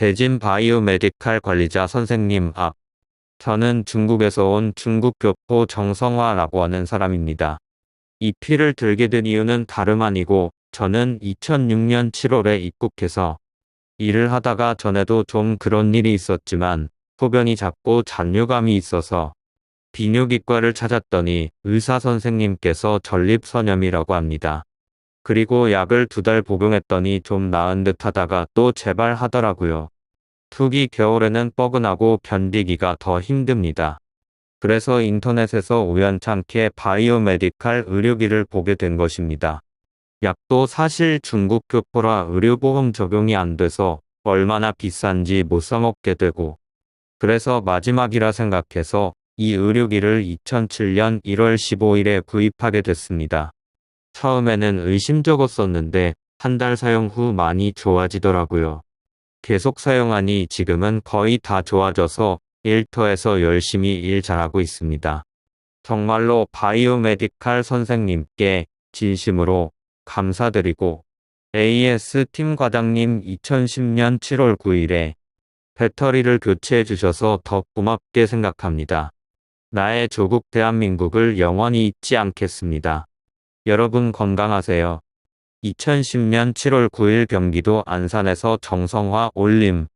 대진 바이오메디칼 관리자 선생님 앞. 저는 중국에서 온 중국 교포 정성화라고 하는 사람입니다. 이 피를 들게 된 이유는 다름 아니고 저는 2006년 7월에 입국해서 일을 하다가 전에도 좀 그런 일이 있었지만 소변이 작고 잔류감이 있어서 비뇨기과를 찾았더니 의사 선생님께서 전립선염이라고 합니다. 그리고 약을 두 달 복용했더니 좀 나은 듯 하다가 또 재발하더라고요. 투기 겨울에는 뻐근하고 견디기가 더 힘듭니다. 그래서 인터넷에서 우연찮게 바이오메디칼 의료기를 보게 된 것입니다. 약도 사실 중국 교포라 의료보험 적용이 안 돼서 얼마나 비싼지 못 사먹게 되고 그래서 마지막이라 생각해서 이 의료기를 2007년 1월 15일에 구입하게 됐습니다. 처음에는 의심적었었는데 한 달 사용 후 많이 좋아지더라고요. 계속 사용하니 지금은 거의 다 좋아져서 일터에서 열심히 일 잘하고 있습니다. 정말로 바이오메디칼 선생님께 진심으로 감사드리고 AS 팀 과장님 2010년 7월 9일에 배터리를 교체해 주셔서 더 고맙게 생각합니다. 나의 조국 대한민국을 영원히 잊지 않겠습니다. 여러분 건강하세요. 2010년 7월 9일 경기도 안산에서 정성화 올림